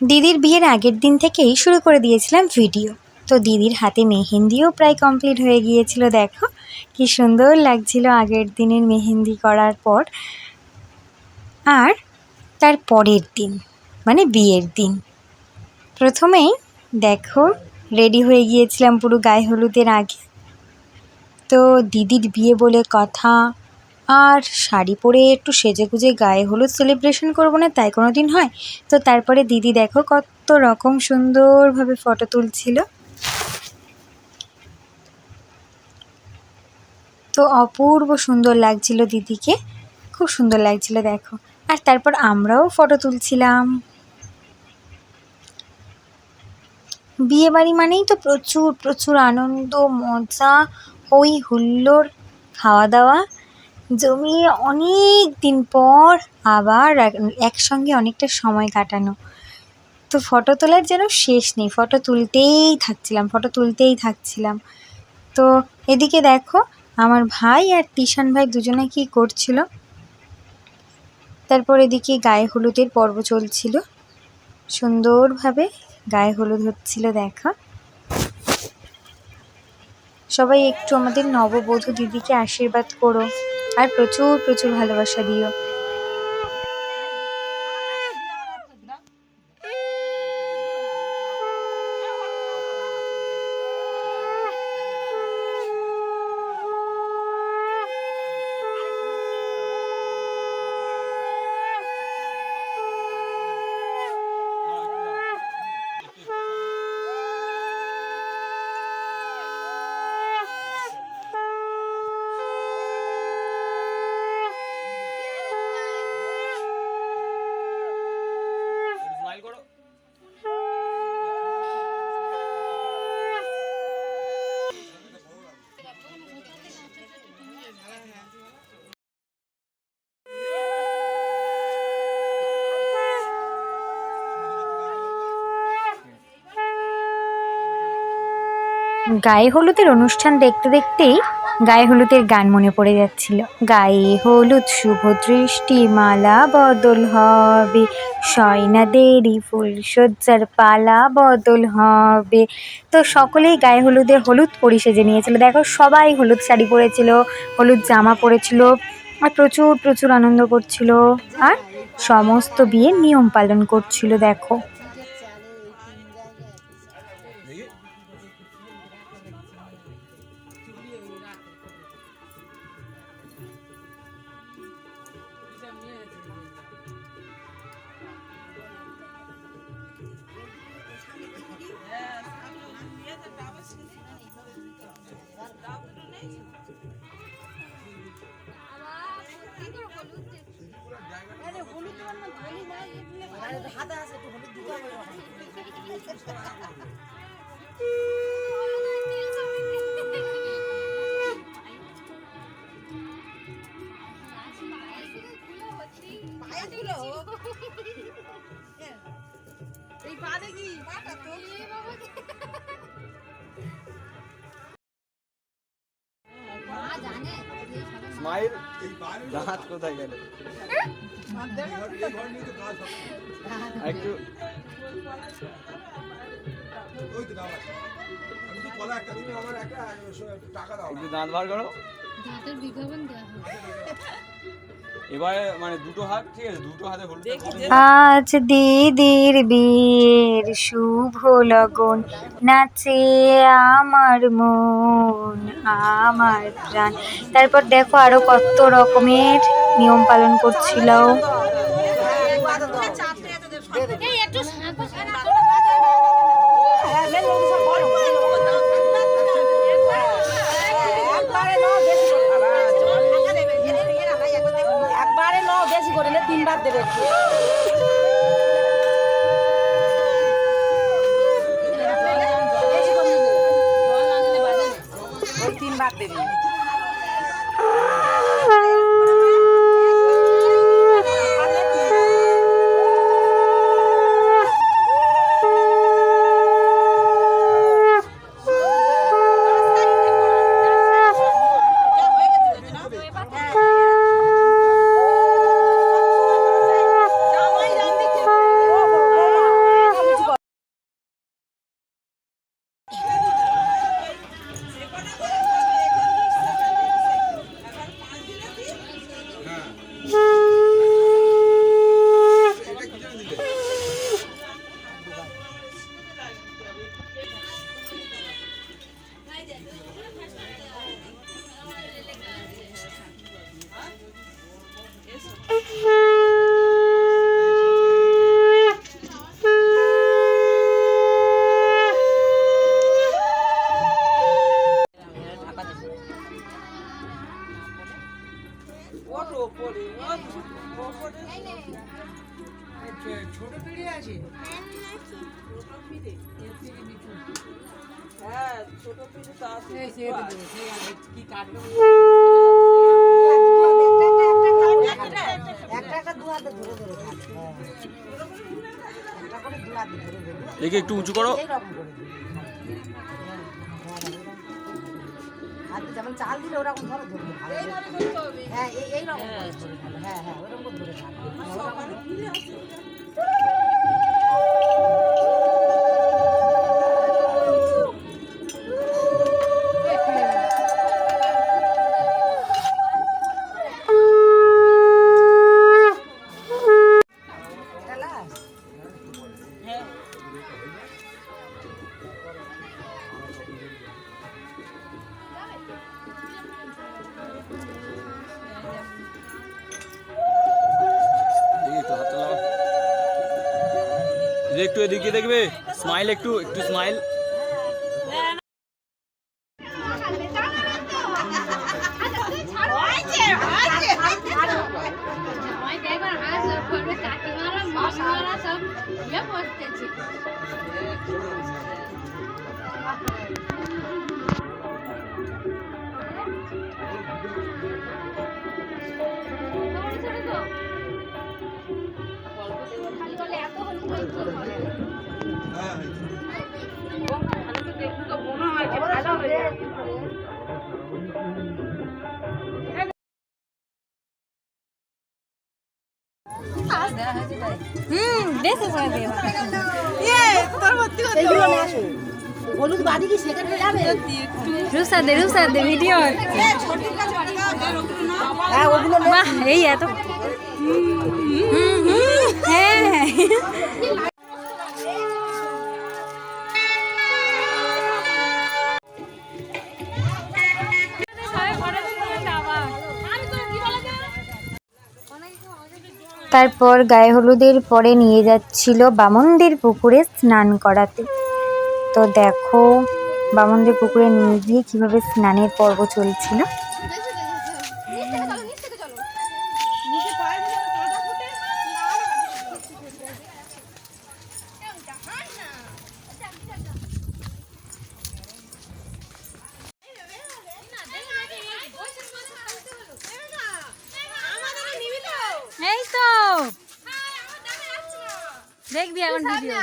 দিদির বিয়ের আগের দিন থেকেই শুরু করে দিয়েছিলাম ভিডিও। তো দিদির হাতে মেহেন্দিও প্রায় কমপ্লিট হয়ে গিয়েছিল, দেখো। কি সুন্দর লাগছিল আগের দিনের মেহেন্দি করার পর। আর তার পরের দিন মানে বিয়ের দিন। প্রথমেই দেখো রেডি হয়ে গিয়েছিলাম পুরো গায়ে হলুদের আগে। তো দিদির বিয়ে বলে কথা আর শাড়ি পরে একটু সেজেগুজে গায়ে হলুদ সেলিব্রেশন করব না, তাই কোনো দিন হয়? তো তারপরে দিদি দেখো কত রকম সুন্দরভাবে ফটো তুলছিল। তো অপূর্ব সুন্দর লাগছিল দিদিকে, খুব সুন্দর লাগছিল দেখো। আর তারপর আমরাও ফটো তুলছিলাম। বিয়ে বাড়ি মানেই তো প্রচুর প্রচুর আনন্দ, মজা, হই হুল্লোড়, খাওয়া দাওয়া। জমিয়ে অনেক দিন পর আবার একসঙ্গে অনেকটা সময় কাটানো। তো ফটো তোলার যেন শেষ নেই ফটো তুলতেই থাকছিলাম ফটো তুলতেই থাকছিলাম। তো এদিকে দেখো, আমার ভাই আর তিশান ভাই দুজনে কি করছিল? তারপর এদিকে গায়ে হলুদের পর্ব চলছিল। সুন্দরভাবে গায়ে হলুদ হচ্ছিল, দেখা। সবাই একটু আমাদের নববধূ দিদিকে আশীর্বাদ করো। আর প্রচুর প্রচুর ভালোবাসা দিও। গায়ে হলুদের অনুষ্ঠান দেখতে দেখতেই গায়ে হলুদের গান মনে পড়ে যাচ্ছিল। গায়ে হলুদ শুভ দৃষ্টি মালা বদল হবে দেরি ফুল সজ্জার পালা বদল হবে। তো সকলেই গায়ে হলুদের হলুদ পরি সেজে নিয়েছিল। দেখো, সবাই হলুদ শাড়ি পরেছিল, হলুদ জামা পরেছিল, আর প্রচুর প্রচুর আনন্দ করছিল, আর সমস্ত বিয়ের নিয়ম পালন করছিল, দেখো। স্মাইল দাঁত কোথায় গেল? একটু একটু দাঁত বার করো। দাঁতের বিজ্ঞাপন দেওয়া হবে। এবারে মানে দুটো হাত ঠিক আছে দুটো হাতে হলুদ আজ দিদির বিয়ের শুভ লগন নাচে আমার মন আমার প্রাণ তারপর দেখো আরও কত রকমের নিয়ম পালন করছিল করে নে, দেবে একে একটু উঁচু করো। যেমন চাল দিলে ওরকম ধরো ধরবে হ্যাঁ এইরকম হ্যাঁ হ্যাঁ ওরকম ধরে একটু এদিকে দেখবে স্মাইল একটু একটু স্মাইল হুম বেশ দে রুসা দে ভিডিও হ্যাঁ ওগুলো এই এত হুম, হুম, তারপর গায়ে হলুদের পরে নিয়ে যাচ্ছিল বামনদের পুকুরে স্নান করাতে। তো দেখো, বামনদের পুকুরে নিয়ে গিয়ে কীভাবে স্নানের পর্ব চলছিল এই তো দেখবি এমন ভিডিও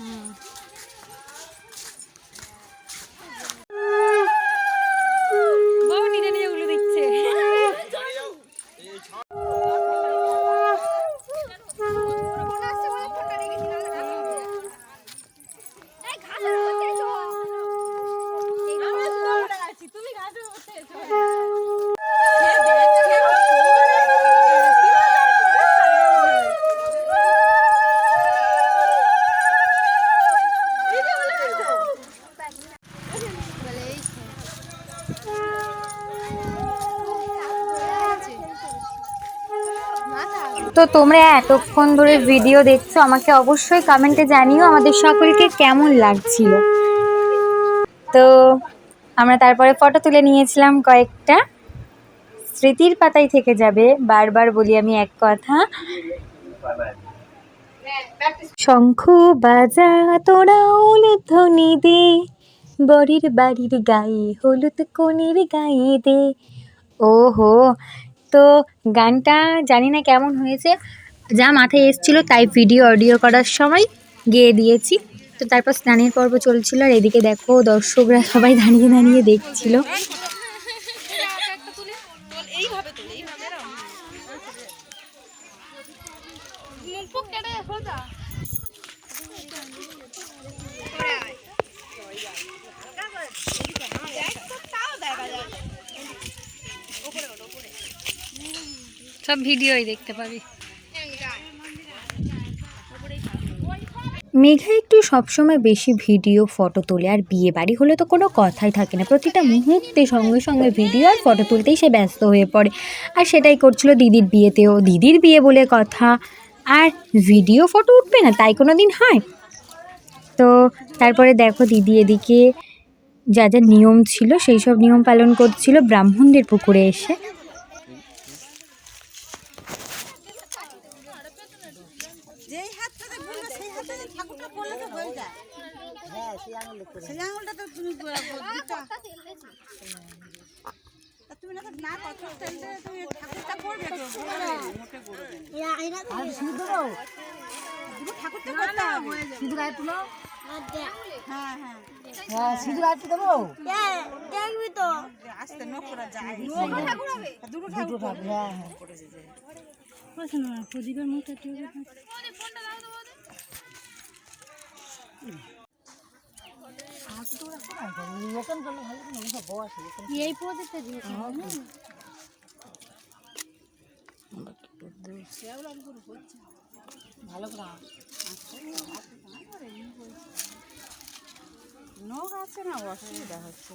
বউ তোমরা এতক্ষণ ধরে ভিডিও দেখছ, আমাকে অবশ্যই কমেন্টে জানিও আমাদের সকলকে কেমন লাগছিল। তো আমরা তারপরে ফটো তুলে নিয়েছিলাম কয়েকটা। স্মৃতির পাতায় থেকে যাবে, বারবার বলি আমি এক কথা। শঙ্খ বাজা তোরা ধ্বনি দে বরের বাড়ির গায়ে হলুদ কনের গায়ে দে। ওহো তো গানটা জানি না কেমন হয়েছে, যা মাথায় এসেছিল তাই ভিডিও অডিও করার সময় গেয়ে দিয়েছি। তো তারপর স্নানের পর্ব চলছিল আর এদিকে দেখো দর্শকরা সবাই দাঁড়িয়ে দাঁড়িয়ে দেখছিল। সব ভিডিওই দেখতে পাবি। মেঘা একটু সবসময় বেশি ভিডিও, ফটো তোলে, আর বিয়ে বাড়ি হলে তো কোনো কথাই থাকে না। প্রতিটা মুহূর্তে সঙ্গে সঙ্গে ভিডিও আর ফটো তুলতেই সে ব্যস্ত হয়ে পড়ে। আর সেটাই করছিল দিদির বিয়েতেও। দিদির বিয়ে বলে কথা, আর ভিডিও, ফটো উঠবে না, তাই কোনো দিন হয়। তো তারপরে দেখো দিদি এদিকে যা যা নিয়ম ছিল, সেই সব নিয়ম পালন করছিল। ব্রাহ্মণদের পুকুরে এসে ঠাকুরটা করলে তো হয়ে যায়। হ্যাঁ সেই আঙুলে করে সেই আঙুলটা তো তুমি তুমি না না কত স্টাইলে তুমি ঠাকুরটা করবে তো আর শুধু দেবো ঠাকুরটা করতে হবে। শুধু গায়ে তুলো হ্যাঁ হ্যাঁ। হ্যাঁ শুধু গায়ে তুলো দেবো দেখবি তো। আস্তে নখ যায় দুটো ঠাকুর হ্যাঁ হ্যাঁ। প্রদীপের মুখটা ওপেন করলে ভালো করে ওসব বস এই প্রদীপটা দিয়েছি ভালো করে নৌকা আছে না? অসুবিধা হচ্ছে।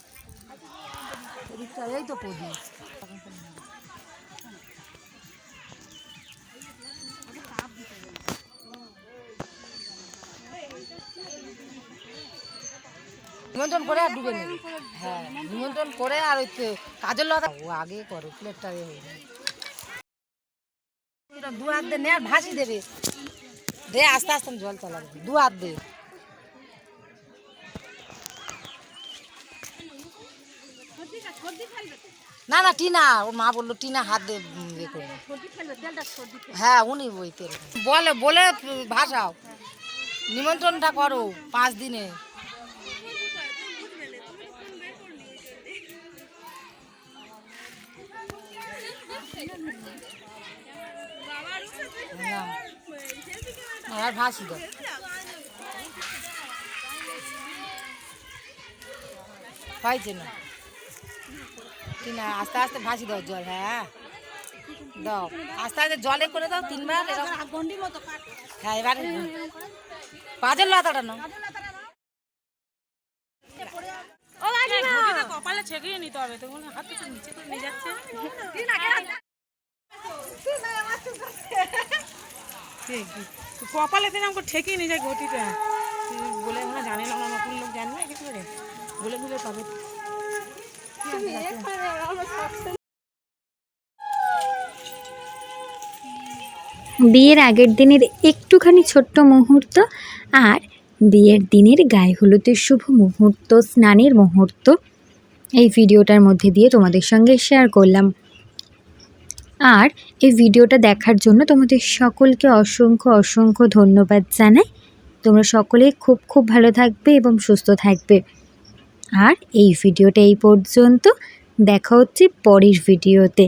প্রদীপটা এই তো প্রদীপ নিমন্ত্রণ করে আর ডুবে নেবে হ্যাঁ নিমন্ত্রণ করে আর ওই কাজের লতা ও আগে করো প্লেটটা দু হাত দে, নে আর ভাসি দেবে। দে, আস্তে আস্তে জল চালাবে। দু হাত দে। না না টিনা ওর মা বলল টিনা হাত দিয়ে ইয়ে করে। হ্যাঁ উনি ওই তেল বলে বলে ভাসাও। নিমন্ত্রণটা করো পাঁচ দিনে। না। আর ভাসি না। টিনা আস্তে আস্তে ভাসি দাও জল হ্যাঁ। দাও আস্তে আস্তে জলে করে দাও তিনবার হ্যাঁ এবার পাঁচের লতাটা নাও। কপালে ছেঁকিয়ে নিতে হবে তো হাত নিচে করে নিয়ে যাচ্ছে। কপালে দিন আমাকে ঠেকিয়ে নিয়ে যায় গতিটা তুই বলে জানে না নতুন লোক জানবে কিছু করে বলে দিলে পাবে। বিয়ের আগের দিনের একটুখানি ছোট্ট মুহূর্ত আর বিয়ের দিনের গায়ে হলুদের শুভ মুহূর্ত, স্নানের মুহূর্ত, এই ভিডিওটার মধ্যে দিয়ে তোমাদের সঙ্গে শেয়ার করলাম। আর এই ভিডিওটা দেখার জন্য তোমাদের সকলকে অসংখ্য অসংখ্য ধন্যবাদ জানাই। তোমরা সকলে খুব খুব ভালো থাকবে এবং সুস্থ থাকবে। আর এই ভিডিওটা এই পর্যন্ত। দেখা হচ্ছে পরের ভিডিওতে।